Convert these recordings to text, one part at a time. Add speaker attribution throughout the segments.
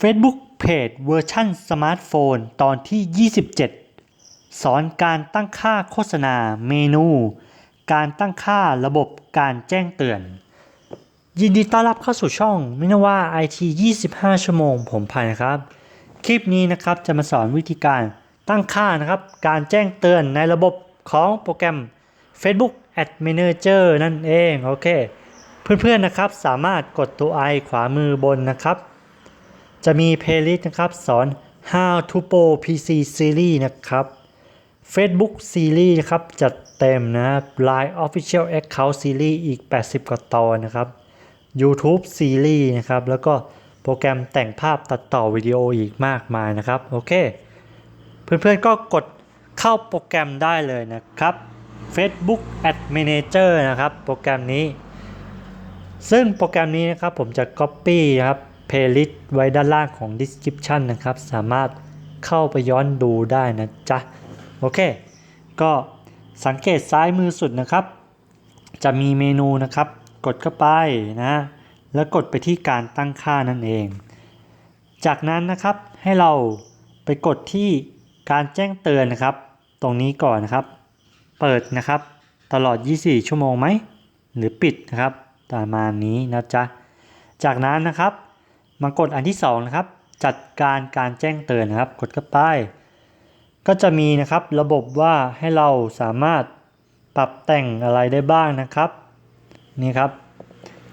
Speaker 1: Facebook Page เวอร์ชันสมาร์ทโฟนตอนที่ 27 สอนการตั้งค่าโฆษณาเมนู การตั้งค่าระบบการแจ้งเตือน ยินดีต้อนรับเข้าสู่ช่องมินาว่า IT 25 ชั่วโมงผมพันครับ คลิปนี้นะครับจะมาสอนวิธีการตั้งค่านะครับ การแจ้งเตือนในระบบของโปรแกรม Facebook Ad Manager นั่นเอง โอเค เพื่อนๆนะครับสามารถกดตัว i ขวามือบนนะครับ จะมี playlist นะครับสอน How to Pro PC Series นะครับ Facebook Series นะครับจัดเต็มนะครับ Line Official Account Series อีก 80 กว่าตอนนะครับ YouTube Series นะครับ แล้วก็โปรแกรมแต่งภาพตัดต่อวิดีโออีกมากมายนะครับ โอเค เพื่อนๆก็กดเข้าโปรแกรมได้เลยนะครับ Facebook Ad Manager นะครับ โปรแกรมนี้ ซึ่งโปรแกรมนี้นะครับผมจะ Copy นะครับ Playlist ไว้ด้านล่างของ Description นะครับ สามารถเข้าไปย้อนดูได้นะจ๊ะ โอเค ก็สังเกตซ้ายมือสุดนะครับ จะมีเมนูนะครับ กดเข้าไปนะ แล้วกดไปที่การตั้งค่านั่นเอง จากนั้นนะครับให้เราไปกดที่การแจ้งเตือนนะครับ ตรงนี้ก่อนนะครับ เปิดนะครับ ตลอด 24 ชั่วโมงไหม หรือปิดนะครับประมาณนี้นะจ๊ะ จากนั้นนะครับ มากดอันที่2นะครับจัดการการแจ้งเตือนนะครับ กดเข้าไป ก็จะมีนะครับระบบว่าให้เราสามารถปรับแต่งอะไรได้บ้างนะครับนี่ครับ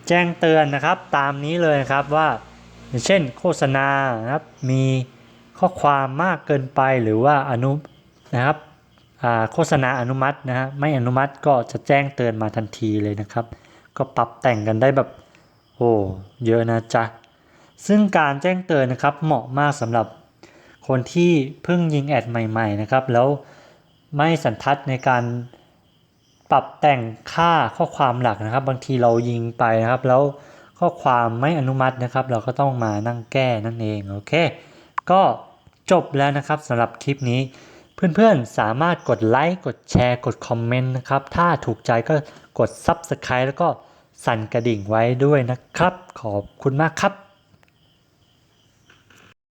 Speaker 1: แจ้งเตือนนะครับตามนี้เลยนะครับว่าอย่างเช่นโฆษณานะครับมีข้อความมากเกินไปหรือว่าอนุนะครับโฆษณาอนุมัตินะฮะไม่อนุมัติก็จะแจ้งเตือนมาทันทีเลยนะครับ ก็ปรับแต่งกันได้แบบโอ้เยอะนะจ๊ะ ซึ่งการแจ้งเตือนนะครับเหมาะมากสำหรับคนที่เพิ่งยิงแอดใหม่ ๆ นะครับ แล้วไม่สันทัดในการปรับแต่งค่าข้อความหลักนะครับ บางทีเรายิงไปนะครับ แล้วข้อความไม่อนุมัตินะครับ เราก็ต้องมานั่งแก้นั่นเองโอเค ก็จบแล้วนะครับสำหรับคลิปนี้ เพื่อนๆสามารถกดไลค์กดแชร์กดคอมเมนต์นะครับ ถ้าถูกใจก็กด Subscribe แล้วก็สั่นกระดิ่งไว้ด้วยนะครับ ขอบคุณมากครับ